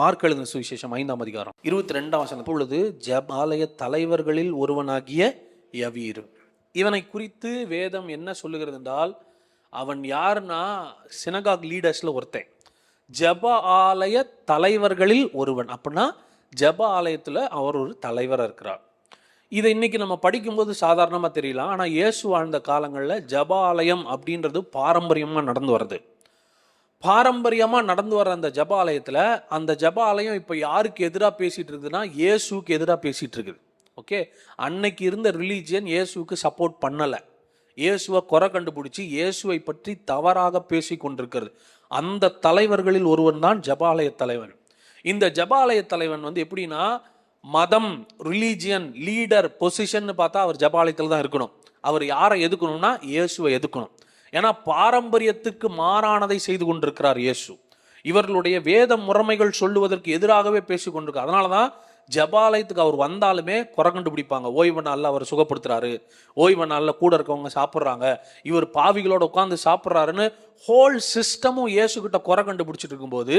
Mark எழுதின சுவிசேஷம் ஐந்தாம் அதிகாரம். இருபத்தி ரெண்டாம் வசனம் பொழுது ஜபாலய தலைவர்களில் ஒருவனாகிய யவீரு. இவனை குறித்து வேதம் என்ன சொல்லுகிறது என்றால் அவன் யாருன்னா சினகாக் லீடர்ஸில் ஒருத்தன். ஜப ஆலய தலைவர்களில் ஒருவன். அப்படின்னா ஜப ஆலயத்தில் அவர் ஒரு தலைவராக இருக்கிறார். இதை இன்னைக்கு நம்ம படிக்கும்போது சாதாரணமாக தெரியலாம். ஆனால் இயேசு வாழ்ந்த காலங்களில் ஜப ஆலயம் அப்படின்றது பாரம்பரியமாக நடந்து வருது பாரம்பரியமாக நடந்து வர அந்த ஜப ஆலயத்தில் அந்த ஜப ஆலயம் இப்போ யாருக்கு எதிராக பேசிகிட்டு இருக்குதுன்னா இயேசுக்கு எதிராக பேசிகிட்டு இருக்குது. ஓகே? அன்னைக்கு இருந்த ரிலீஜியன் இயேசுக்கு சப்போர்ட் பண்ணலை. இயேசுவை குறை கண்டுபிடிச்சி இயேசுவை பற்றி தவறாக பேசி கொண்டிருக்கிறது. அந்த தலைவர்களில் ஒருவன் தான் ஜபாலய தலைவன். இந்த ஜபாலய தலைவன் வந்து எப்படின்னா மதம் ரிலீஜியன் லீடர் பொசிஷன் பார்த்தா அவர் ஜபாலயத்தில் தான் இருக்கணும். அவர் யாரை எதுக்கணும்னா இயேசுவை எதுக்கணும். ஏன்னா பாரம்பரியத்துக்கு மாறானதை செய்து கொண்டிருக்கிறார் இயேசு. இவர்களுடைய வேத முறைமைகள் சொல்லுவதற்கு எதிராகவே பேசி கொண்டிருக்கார் அதனால தான் ஜபாலயத்துக்கு அவர் வந்தாலுமே குறை கண்டுபிடிப்பாங்க. ஓய்வு நாளில் அவர் சுகப்படுத்துறாரு. ஓய்வு நாளில் கூட இருக்கவங்க சாப்பிட்றாங்க. இவர் பாவிகளோட உட்காந்து சாப்பிட்றாருன்னு ஹோல் சிஸ்டமும் இயேசுகிட்ட குறை கண்டுபிடிச்சிட்டு இருக்கும்போது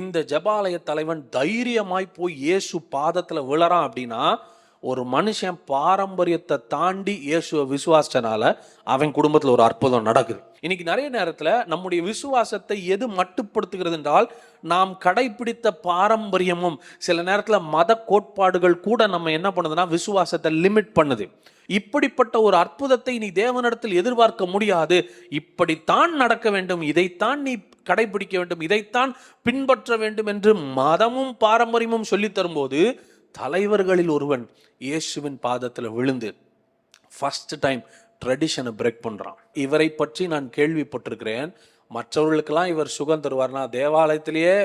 இந்த ஜபாலய தலைவன் தைரியமாய் போய் இயேசு பாதத்தில் விழறான் அப்படின்னா ஒரு மனுஷன் பாரம்பரியத்தை தாண்டி இயேசுவை விசுவாசனால அவன் குடும்பத்தில் ஒரு அற்புதம் நடக்குது. இன்னைக்கு நிறைய நேரத்தில் நம்முடைய விசுவாசத்தை எது மட்டுப்படுத்துகிறது என்றால் நாம் கடைபிடித்த பாரம்பரியமும் சில நேரத்தில் மத கோட்பாடுகள் கூட நம்ம என்ன பண்ணுதுன்னா விசுவாசத்தை லிமிட் பண்ணுது. இப்படிப்பட்ட ஒரு அற்புதத்தை நீ தேவனிடத்தில் எதிர்பார்க்க முடியாது. இப்படித்தான் நடக்க வேண்டும் இதைத்தான் நீ கடைபிடிக்க வேண்டும் இதைத்தான் பின்பற்ற வேண்டும் என்று மதமும் பாரம்பரியமும் சொல்லித் தரும்போது தலைவர்களில் ஒருவன் இயேசுவின் பாதத்தில் விழுந்து ஃபஸ்ட் டைம் ட்ரெடிஷனை பிரேக் பண்ணுறான் இவரை பற்றி நான் கேள்விப்பட்டிருக்கிறேன். மற்றவர்களுக்கெல்லாம் இவர் சுகம் தருவார்னா தேவாலயத்திலேயே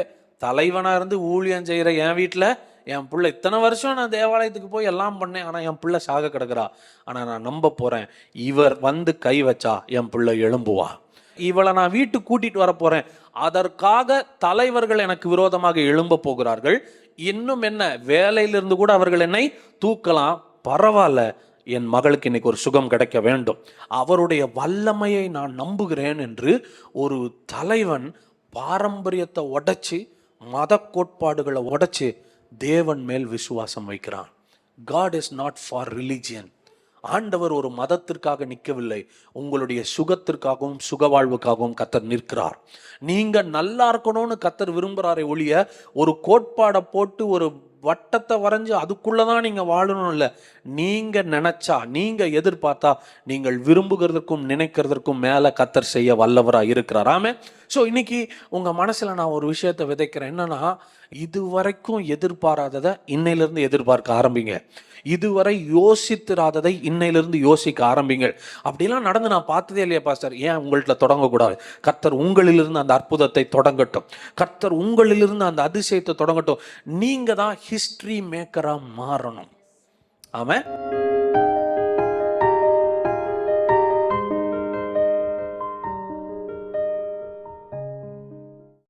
தலைவனாக இருந்து ஊழியம் செய்கிற என் வீட்டில் என் பிள்ளை இத்தனை வருஷம் நான் தேவாலயத்துக்கு போய் எல்லாம் பண்ணேன். ஆனால் என் பிள்ளை சாக கிடக்குறா. ஆனால் நான் நம்ப போகிறேன் இவர் வந்து கை வச்சா என் பிள்ளை எழும்புவா. இவளை நான் வீட்டுக்கு கூட்டிட்டு வர போறேன். அதற்காக தலைவர்கள் எனக்கு விரோதமாக எழும்ப போகிறார்கள். இன்னும் என்ன வேலையிலிருந்து கூட அவர்கள் என்னை தூக்கலாம். பரவாயில்ல என் மகளுக்கு இன்னைக்கு ஒரு சுகம் கிடைக்க வேண்டும். அவருடைய வல்லமையை நான் நம்புகிறேன் என்று ஒரு தலைவன் பாரம்பரியத்தை உடைச்சி மத கோட்பாடுகளை உடைச்சி தேவன் மேல் விசுவாசம் வைக்கிறான். God is not for religion ஆண்டவர் ஒரு மதத்திற்காக நிற்கவில்லை. உங்களுடைய சுகத்திற்காகவும் சுகவாழ்வுக்காகவும் கத்தர் நிற்கிறார். நீங்க நல்லா இருக்கணும்னு கத்தர் விரும்புகிறாரே ஒழிய ஒரு கோட்பாடை போட்டு ஒரு வட்டத்தை வரைஞ்சி அதுக்குள்ளே தான் நீங்கள் வாழணும் இல்லை நீங்கள் நினச்சா நீங்கள் எதிர்பார்த்தா நீங்கள் விரும்புகிறதுக்கும் நினைக்கிறதுக்கும் மேலே கத்தர் செய்ய வல்லவராக இருக்கிறார். ஆமே ஸோ இன்னைக்கு உங்கள் மனசில் நான் ஒரு விஷயத்தை விதைக்கிறேன். என்னன்னா இதுவரைக்கும் எதிர்பாராததை இன்னையிலிருந்து எதிர்பார்க்க ஆரம்பிங்க. இதுவரை யோசித்திராததை இன்னையிலிருந்து யோசிக்க ஆரம்பிங்கள் அப்படிலாம் நடந்து நான் பார்த்ததே இல்லையா பாஸ்டர்? ஏன் உங்கள்கிட்ட தொடங்கக்கூடாது? கர்த்தர் உங்களிலிருந்து அந்த அற்புதத்தை தொடங்கட்டும். கர்த்தர் உங்களிலிருந்து அந்த அதிசயத்தை தொடங்கட்டும். நீங்கள் தான் ஹிஸ்ட்ரி மேக்கராக மாறணும். ஆமாம்